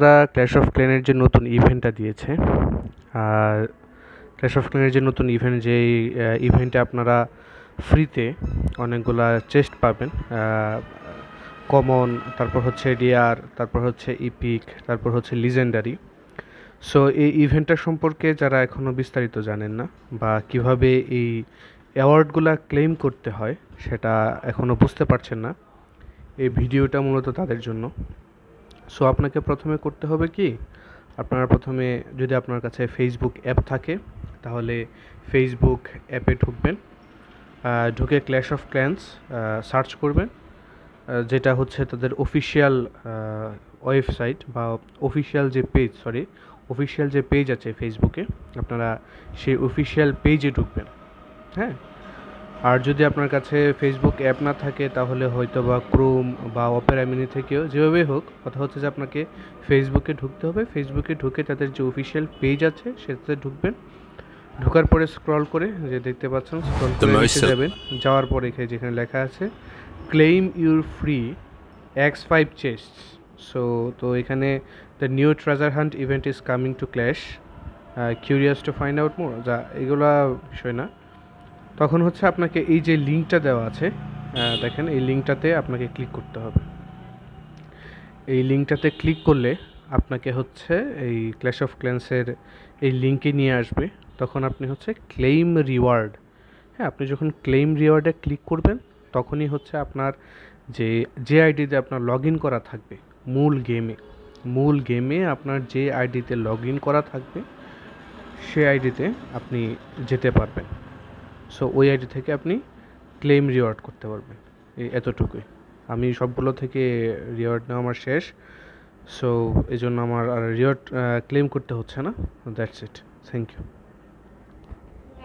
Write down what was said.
তারা clash of ক্লেনের যে নতুন ইভেন্টটা দিয়েছে, আর ক্ল্যাশ অফ ক্লেনের যে নতুন ইভেন্ট যেই ইভেন্টে আপনারা ফ্রিতে অনেকগুলা চেস্ট পাবেন কমন তারপর হচ্ছে ডিআর তারপর হচ্ছে ইপিক তারপর হচ্ছে লিজেন্ডারি সো এই ইভেন্টটা সম্পর্কে যারা এখনও বিস্তারিত জানেন না, বা কীভাবে এই অ্যাওয়ার্ডগুলো ক্লেম করতে হয়, সেটা এখনও বুঝতে পারছেন না, এই ভিডিওটা মূলত তাদের জন্য। সো আপনাকে প্রথমে করতে হবে কি? আপনারা প্রথমে যদি আপনার কাছে ফেসবুক অ্যাপ থাকে, তাহলে ফেসবুক অ্যাপে ঢুকবেন। ঢুকে ক্ল্যাশ অফ ক্ল্যান্স সার্চ করবেন। যেটা হচ্ছে তাদের অফিসিয়াল ওয়েবসাইট বা অফিসিয়াল যে পেজ সরি অফিসিয়াল যে পেজ আছে ফেসবুকে আপনারা সেই অফিসিয়াল পেজে ঢুকবেন। হ্যাঁ? আর যদি আপনার কাছে ফেসবুক অ্যাপ না থাকে তাহলে হয়তো বা ক্রোম বা অপেরা মিনি থেকেও যেভাবেই হোক কথা হচ্ছে যে আপনাকে ফেসবুকে ঢুকতে হবে। ফেসবুকে ঢুকে তাদের যে অফিসিয়াল পেজ আছে সেটাতে ঢুকবেন। ঢোকার পরে স্ক্রল করে যে দেখতে পাচ্ছেন স্ক্রল করে নিচে যাবেন। যাওয়ার পরে এখানে যেখানে লেখা আছে claim your free X five chest so তো এখানে the new treasure hunt event is coming to clash curious to find out more যা এগুলা বিষয় না। তখন হচ্ছে আপনাকে এই যে লিঙ্কটা দেওয়া আছে দেখেন, এই লিঙ্কটাতে আপনাকে ক্লিক করতে হবে। এই লিঙ্কটাতে ক্লিক করলে আপনাকে হচ্ছে এই ক্ল্যাশ অফ ক্ল্যান্সের এই লিঙ্কে নিয়ে আসবে। তখন আপনি হচ্ছে ক্লেইম রিওয়ার্ড হ্যাঁ আপনি যখন ক্লেইম রিওয়ার্ডে ক্লিক করবেন, তখনই হচ্ছে আপনার যে যে আইডিতে আপনার লগ ইন করা থাকবে, মূল গেমে মূল গেমে আপনার যে আইডিতে লগ ইন করা থাকবে, সে আইডিতে আপনি যেতে পারবেন। সো ওই আইডি থেকে আপনি ক্লেম রিওয়ার্ড করতে পারবেন। এই এতটুকুই। আমি সবগুলো থেকে রিওয়ার্ড নেওয়া আমার শেষ। সো এই জন্য আমার আর রিওয়ার্ড ক্লেম করতে হচ্ছে না। That's it thank you